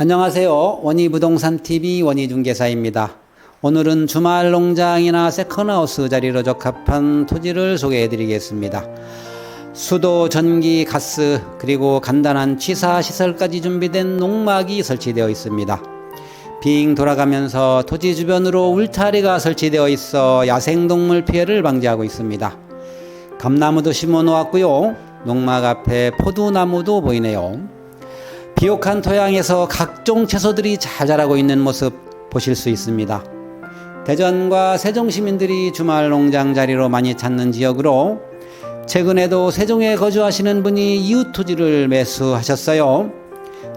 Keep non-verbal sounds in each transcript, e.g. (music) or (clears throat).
안녕하세요. 원희부동산TV 원희중개사입니다. 오늘은 주말 농장이나 세컨하우스 자리로 적합한 토지를 소개해 드리겠습니다. 수도, 전기, 가스, 그리고 간단한 취사 시설까지 준비된 농막이 설치되어 있습니다. 빙 돌아가면서 토지 주변으로 울타리가 설치되어 있어 야생동물 피해를 방지하고 있습니다. 감나무도 심어 놓았고요. 농막 앞에 포도나무도 보이네요. 비옥한 토양에서 각종 채소들이 잘 자라고 있는 모습 보실 수 있습니다. 대전과 세종 시민들이 주말 농장 자리로 많이 찾는 지역으로 최근에도 세종에 거주하시는 분이 이웃 토지를 매수하셨어요.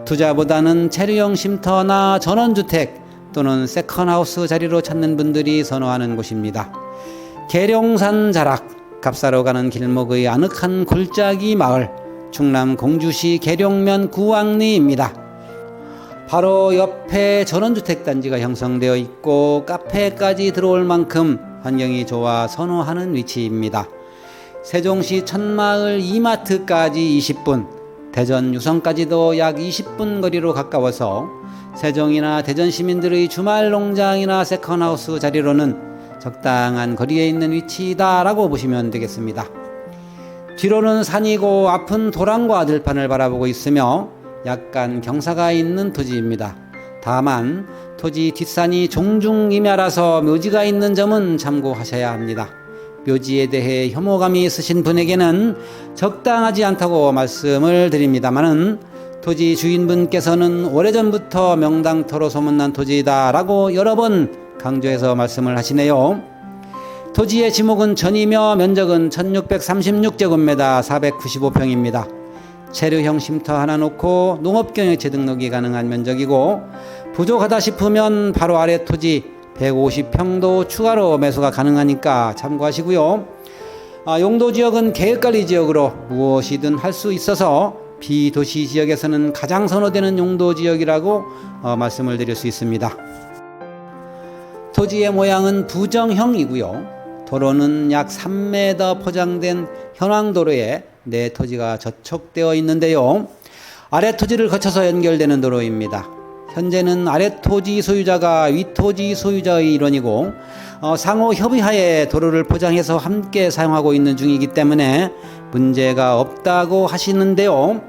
투자보다는 체류형 쉼터나 전원주택 또는 세컨하우스 자리로 찾는 분들이 선호하는 곳입니다. 계룡산 자락, 갑사로 가는 길목의 아늑한 골짜기 마을, 충남 공주시 계룡면 구왕리입니다. 바로 옆에 전원주택 단지가 형성되어 있고 카페까지 들어올 만큼 환경이 좋아 선호하는 위치입니다. 세종시 천마을 이마트까지 20분, 대전 유성까지도 약 20분 거리로 가까워서 세종이나 대전 시민들의 주말 농장이나 세컨하우스 자리로는 적당한 거리에 있는 위치다라고 보시면 되겠습니다. 뒤로는 산이고 앞은 도랑과 들판을 바라보고 있으며 약간 경사가 있는 토지입니다. 다만 토지 뒷산이 종중임야라서 묘지가 있는 점은 참고하셔야 합니다. 묘지에 대해 혐오감이 있으신 분에게는 적당하지 않다고 말씀을 드립니다만은 토지 주인분께서는 오래전부터 명당토로 소문난 토지다라고 여러 번 강조해서 말씀을 하시네요. 토지의 지목은 전이며 면적은 1636제곱미터 495평입니다. 체류형 쉼터 하나 놓고 농업경영체 등록이 가능한 면적이고 부족하다 싶으면 바로 아래 토지 150평도 추가로 매수가 가능하니까 참고하시고요. 아, 용도 지역은 계획관리 지역으로 무엇이든 할 수 있어서 비도시 지역에서는 가장 선호되는 용도 지역이라고 어, 말씀을 드릴 수 있습니다. 토지의 모양은 부정형이고요. 도로는 약 3m 포장된 현황도로에 내 토지가 저촉되어 있는데요. 아래 토지를 거쳐서 연결되는 도로입니다. 현재는 아래 토지 소유자가 위 토지 소유자의 일원이고 어, 상호 협의하에 도로를 포장해서 함께 사용하고 있는 중이기 때문에 문제가 없다고 하시는데요.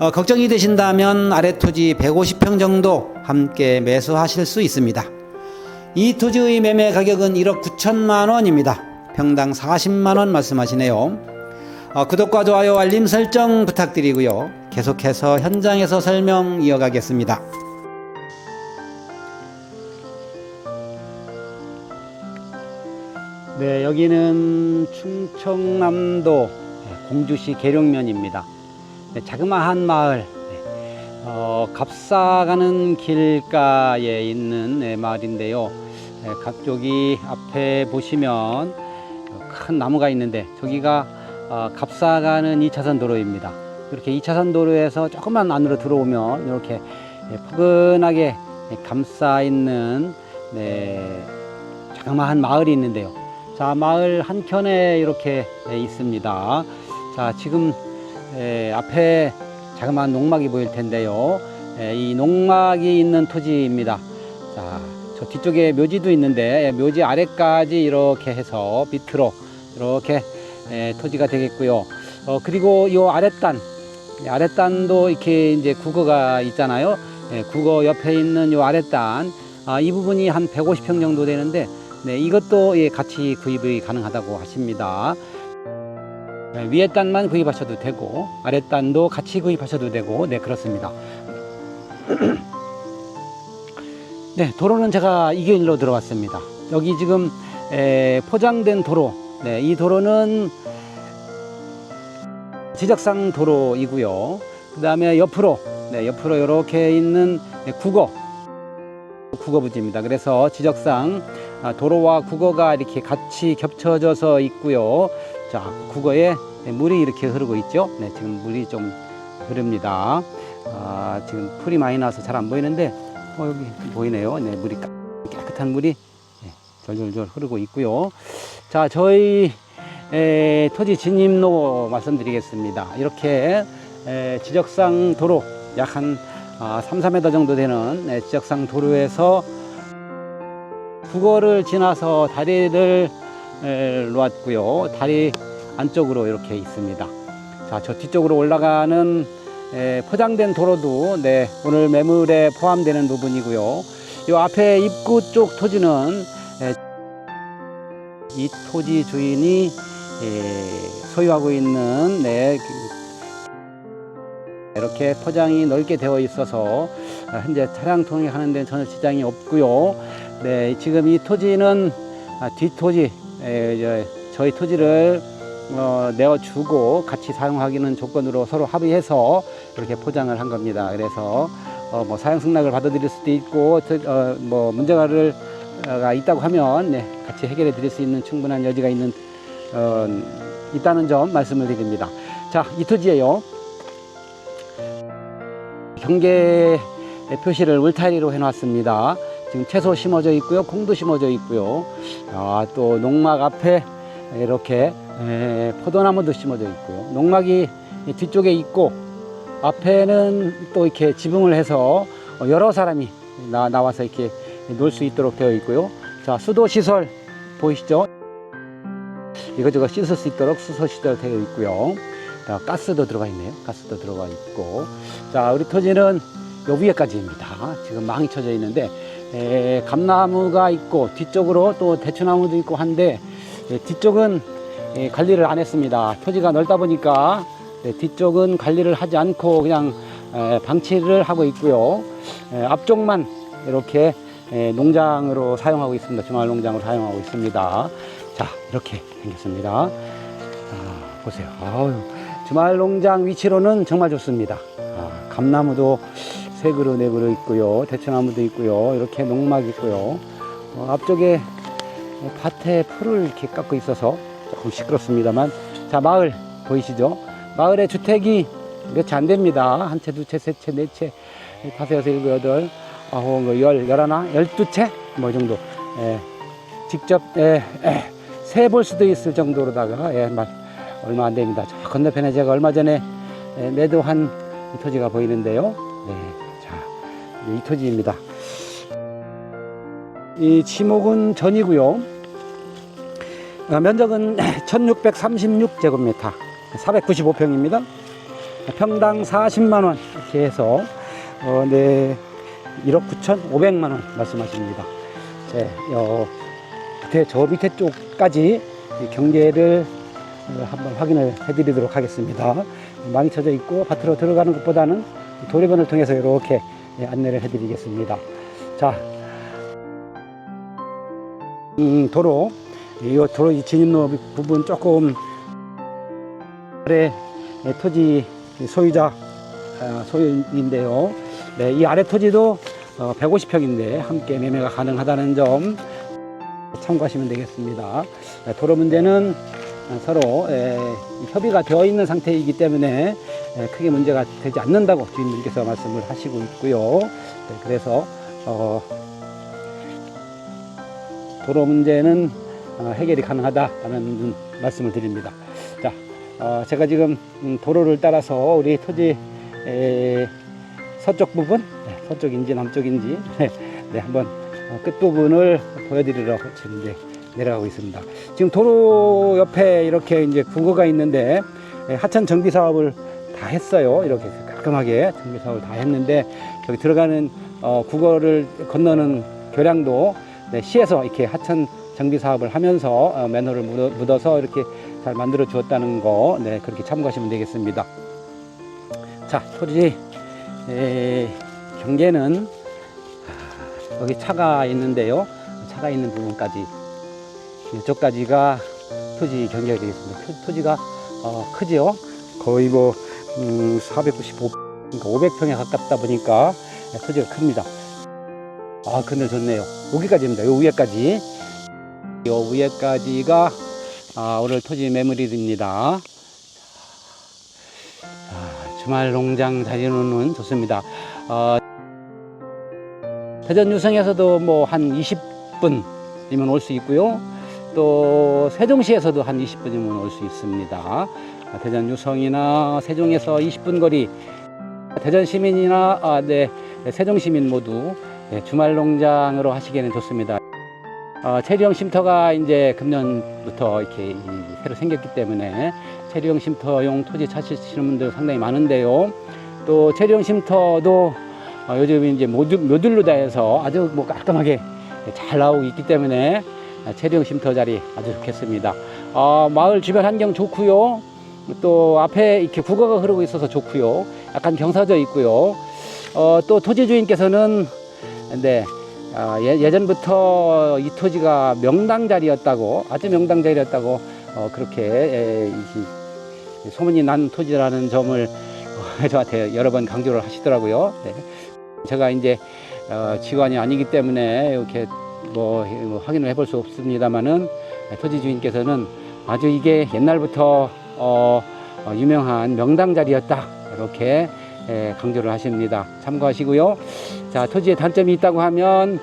어, 걱정이 되신다면 아래 토지 150평 정도 함께 매수하실 수 있습니다. 이 토지의 매매 가격은 1억 9천만 원입니다. 평당 40만 원 말씀하시네요. 어, 구독과 좋아요, 알림 설정 부탁드리고요. 계속해서 현장에서 설명 이어가겠습니다. 네, 여기는 충청남도 공주시 계룡면입니다. 네, 자그마한 마을, 네, 어, 갑사가는 길가에 있는 네, 마을인데요. 네, 각쪽이 앞에 보시면 큰 나무가 있는데 저기가 어, 갑사가는 2차선 도로입니다. 이렇게 2차선 도로에서 조금만 안으로 들어오면 이렇게 예, 포근하게 감싸 있는 네, 자그마한 마을이 있는데요. 자, 마을 한켠에 이렇게 예, 있습니다. 자, 지금 에, 앞에 자그마한 농막이 보일 텐데요. 에, 이 농막이 있는 토지입니다. 자, 저 뒤쪽에 묘지도 있는데 예, 묘지 아래까지 이렇게 해서 밑으로 이렇게 에, 토지가 되겠고요. 어, 그리고 이 아랫단, 이 아랫단도 이렇게 이제 국어가 있잖아요. 예, 국어 옆에 있는 이 아랫단, 아, 이 부분이 한 150평 정도 되는데, 네, 이것도 예, 같이 구입이 가능하다고 하십니다. 네, 위에 단만 구입하셔도 되고, 아랫단도 같이 구입하셔도 되고, 네, 그렇습니다. (clears throat) 네, 도로는 제가 이 길로 들어왔습니다. 여기 지금 에, 포장된 도로, 네, 이 도로는 지적상 도로이고요. 그 다음에 옆으로, 네, 옆으로 이렇게 있는 네, 국어, 국어 부지입니다. 그래서 지적상 아, 도로와 국어가 이렇게 같이 겹쳐져서 있고요. 자, 국어에 네, 물이 이렇게 흐르고 있죠. 네, 지금 물이 좀 흐릅니다. 아, 지금 풀이 많이 나서 잘 안 보이는데, 어, 여기 보이네요. 네, 물이 깨- 깨끗한 물이 네, 절절절 흐르고 있고요. 자, 저희 에, 토지 진입로 말씀드리겠습니다. 이렇게 에, 지적상 도로 약한 아, 3, 4m 정도 되는 네, 지적상 도로에서 국어를 지나서 다리를 에, 놓았고요. 다리 안쪽으로 이렇게 있습니다. 자, 저 뒤쪽으로 올라가는 에, 포장된 도로도 네, 오늘 매물에 포함되는 부분이고요. 이 앞에 입구 쪽 토지는 에, 이 토지 주인이 에, 소유하고 있는 네, 그- 이렇게 포장이 넓게 되어 있어서 아, 현재 차량 통행하는 데는 전혀 지장이 없고요. 네, 지금 이 토지는 아, 뒷토지, 에, 저, 저희 토지를 어, 내어주고 같이 사용하기는 조건으로 서로 합의해서 이렇게 포장을 한 겁니다. 그래서 어, 뭐 사용 승낙을 받아들일 수도 있고 저- 어, 뭐 문제가를 어, 가 있다고 하면 네, 같이 해결해 드릴 수 있는 충분한 여지가 있는 어, 있다는 점 말씀을 드립니다. 자, 이 토지에요. 경계 표시를 울타리로 해놨습니다. 지금 채소 심어져 있고요, 콩도 심어져 있고요. 아, 또 농막 앞에 이렇게 에, 포도나무도 심어져 있고요. 농막이 뒤쪽에 있고 앞에는 또 이렇게 지붕을 해서 어, 여러 사람이 나, 나와서 이렇게 놀 수 있도록 되어 있고요. 자, 수도 시설 보이시죠? 이것저것 씻을 수 있도록 수소 시설 되어 있고요. 자, 가스도 들어가 있네요. 가스도 들어가 있고. 자, 우리 토지는 요 위에까지입니다. 지금 망이 쳐져 있는데, 에, 감나무가 있고, 뒤쪽으로 또 대추나무도 있고 한데, 에, 뒤쪽은 에, 관리를 안 했습니다. 토지가 넓다 보니까, 에, 뒤쪽은 관리를 하지 않고 그냥 에, 방치를 하고 있고요. 에, 앞쪽만 이렇게 에, 농장으로 사용하고 있습니다. 주말 농장으로 사용하고 있습니다. 자, 이렇게 생겼습니다. 아, 보세요. 아유, 주말 농장 위치로는 정말 좋습니다. 아, 감나무도 세 그루 네 그루 있고요. 대추나무도 있고요. 이렇게 농막 있고요. 어, 앞쪽에 밭에 풀을 이렇게 깎고 있어서 조금 시끄럽습니다만 자 마을 보이시죠? 마을에 주택이 몇 채 안 됩니다. 한 채, 두 채, 세 채, 네 채, 다섯, 여섯, 일곱, 여덟, 아홉, 뭐 열, 열하나, 열두 채? 뭐 정도. 예, 직접, 예, 예, 세볼 수도 있을 정도로다가, 예, 말, 얼마 안 됩니다. 저 건너편에 제가 얼마 전에 예, 매도한 이 토지가 보이는데요. 네, 자, 이 토지입니다. 이 지목은 전이고요. 어, 면적은 (clears throat) 1636제곱미터, 495평입니다. 평당 40만 원 이렇게 해서 어, 네, 1억 9천 5백만 원 말씀하십니다. 네, 어, 밑에 저 밑에 쪽까지 이 경계를 어, 한번 확인을 해드리도록 하겠습니다. 망이 쳐져 있고 밭으로 들어가는 것보다는 도로변을 통해서 이렇게 예, 안내를 해드리겠습니다. 자, 음, 도로, 이 도로 이 진입로 부분 조금 아래 예, 토지 소유자 아, 소유인데요. 네, 이 아래 토지도 어, 150평인데 함께 매매가 가능하다는 점 참고하시면 되겠습니다. 네, 도로 문제는 어, 서로 에, 협의가 되어 있는 상태이기 때문에 에, 크게 문제가 되지 않는다고 주인님께서 말씀을 하시고 있고요. 네, 그래서 어, 도로 문제는 어, 해결이 가능하다라는 말씀을 드립니다. 자, 어, 제가 지금 음, 도로를 따라서 우리 토지 에, 서쪽 부분, 네, 서쪽인지 남쪽인지 네, 한번 어, 끝부분을 보여드리러 지금 이제 내려가고 있습니다. 지금 도로 옆에 이렇게 이제 국어가 있는데 예, 하천 정비 사업을 다 했어요. 이렇게 깔끔하게 정비 사업을 다 했는데 저기 들어가는 어, 국어를 건너는 교량도 네, 시에서 이렇게 하천 정비 사업을 하면서 어, 매너를 묻어, 묻어서 이렇게 잘 만들어 주었다는 거, 네, 그렇게 참고하시면 되겠습니다. 자, 토지 에, 경계는 아, 여기 차가 있는데요. 차가 있는 부분까지 이쪽까지가 토지 경계가 되겠습니다. 토, 토지가 어, 크지요. 거의 뭐 음, 495, 그러니까 500평에 가깝다 보니까 토지가 큽니다. 아, 근데 좋네요. 여기까지입니다. 요 위에까지. 요 위에까지가 아, 오늘 토지 매물입니다. 자, 주말 농장 자리로는 좋습니다. 어, 대전 유성에서도 뭐 한 20분이면 올 수 있고요. 또 세종시에서도 한 20분이면 올 수 있습니다. 아, 대전 유성이나 세종에서 20분 거리 대전 시민이나 아, 네, 세종 시민 모두 네, 주말 농장으로 하시기에는 좋습니다. 어, 체리형 쉼터가 이제 금년부터 이렇게 이- 새로 생겼기 때문에 체리형 쉼터용 토지 찾으시는 분들 상당히 많은데요. 또 체리형 쉼터도 어, 요즘 이제 모듈, 모듈로 다 해서 아주 뭐 깔끔하게 잘 나오고 있기 때문에 체리형 쉼터 자리 아주 좋겠습니다. 어, 마을 주변 환경 좋고요. 또 앞에 이렇게 국어가 흐르고 있어서 좋고요. 약간 경사져 있고요. 어, 또 토지 주인께서는 네, 아, 예, 예전부터 이 토지가 명당 자리였다고 아주 명당 자리였다고 어, 그렇게 에, 이- 이 소문이 난 토지라는 점을 어, (laughs) 저한테 여러 번 강조를 하시더라고요. 네. 제가 이제 어, 직관이 아니기 때문에 이렇게 뭐, 뭐 확인을 해볼 수 없습니다만은 토지 주인께서는 아주 이게 옛날부터 어, 어, 유명한 명당 자리였다 이렇게 에, 강조를 하십니다. 참고하시고요. 자 토지에 단점이 있다고 하면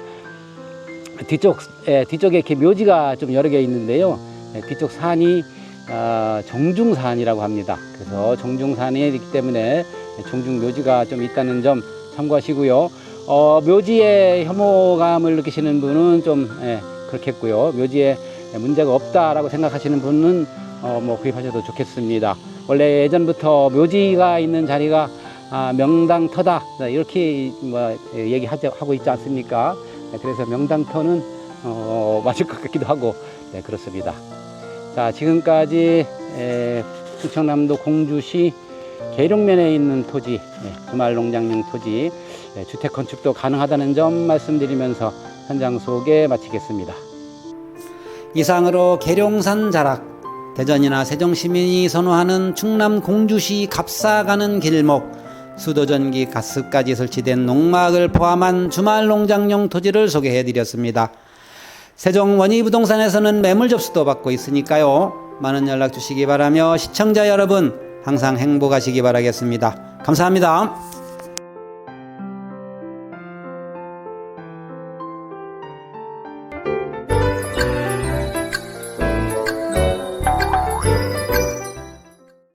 뒤쪽 에, 뒤쪽에 이렇게 묘지가 좀 여러 개 있는데요. 에, 뒤쪽 산이 아, 정중산이라고 합니다. 그래서 정중산이 있기 때문에 정중 묘지가 좀 있다는 점 참고하시고요. 어, 묘지에 혐오감을 느끼시는 분은 좀 예, 그렇겠고요. 묘지에 문제가 없다라고 생각하시는 분은 어, 뭐 구입하셔도 좋겠습니다. 원래 예전부터 묘지가 있는 자리가 아, 명당터다 네, 이렇게 뭐 예, 얘기하고 있지 않습니까? 네, 그래서 명당터는 어, 맞을 것 같기도 하고 네, 그렇습니다. 자 지금까지 에, 충청남도 공주시 계룡면에 있는 토지 네, 주말농장용 토지 네, 주택 건축도 가능하다는 점 말씀드리면서 현장 소개 마치겠습니다. 이상으로 계룡산 자락 대전이나 세종 시민이 선호하는 충남 공주시 갑사 가는 길목 수도전기 가스까지 설치된 농막을 포함한 주말 농장용 토지를 소개해 드렸습니다. 세종 원희부동산에서는 매물 접수도 받고 있으니까요. 많은 연락 주시기 바라며 시청자 여러분 항상 행복하시기 바라겠습니다. 감사합니다.